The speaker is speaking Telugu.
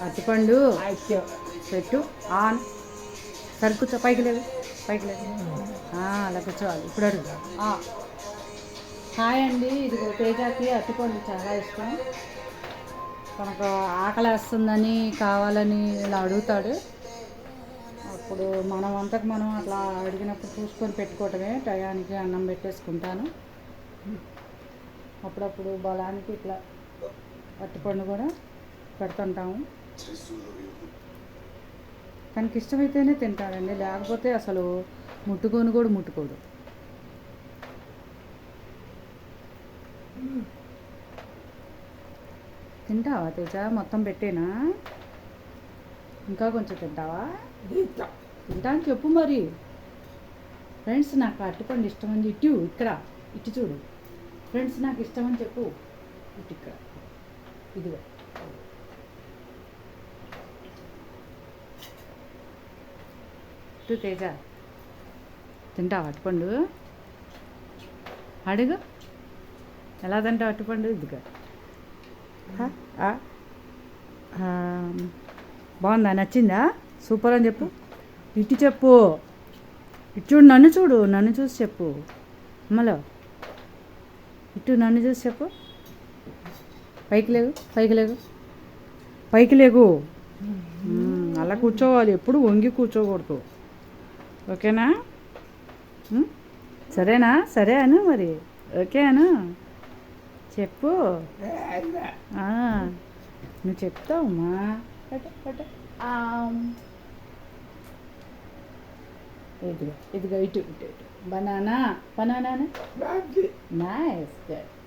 అరటిపండు. పెట్టు. ఆన్. సరి కూర్చో పైకి లేదు పైకి లేదు అలా కూర్చోవాలి. ఇప్పుడు అడుగు. హాయ్ అండి. ఇదిగో తేజాకి అరటిపండు చాలా ఇష్టం. తనకు ఆకలి వేస్తుందని కావాలని ఇలా అడుగుతాడు. అప్పుడు మనం అంతకు మనం అట్లా అడిగినప్పుడు చూసుకొని పెట్టుకోవటమే. టయానికి అన్నం పెట్టేసుకుంటాను. అప్పుడప్పుడు బలానికి ఇట్లా అరటిపండు కూడా. పెడుతుంటాము. తనకి ఇష్టమైతేనే తింటాడండి లేకపోతే అసలు ముట్టుకొని కూడా ముట్టుకోడు. తింటావా తేజ? మొత్తం పెట్టేనా? ఇంకా కొంచెం తింటావా? తింటా. అని చెప్పు మరి. ఫ్రెండ్స్ నాకు అరటిపండు ఇష్టం అని ఇటు ఇక్కడ. ఇటు చూడు. ఫ్రెండ్స్ నాకు ఇష్టం అని చెప్పు. ఇటు ఇక్కడ. ఇదిగో. ఇటు తేజ. తింటావా అరటిపండు అడుగు. ఎలా తింటావు అరటిపండు ఇదిగో. బాగుందా? నచ్చిందా? సూపర్ అని చెప్పు. ఇటు చెప్పు. ఇటు చూడు నన్ను చూడు. నన్ను చూసి చెప్పు. అమ్మలో. ఇటు నన్ను చూసి చెప్పు. పైకి లేగు పైకి లేగు పైకి మ్మ్, అలా కూర్చోవాలి. ఎప్పుడు వంగి కూర్చోకూడదు. ఓకేనా? సరేనా? సరే అను మరి. ఓకే అను. చెప్పు. నువ్వు చెప్తావమ్మా. ఇదిగో ఇదిగో ఇటు ఇటు ఇటు. బనానా. Banana nice good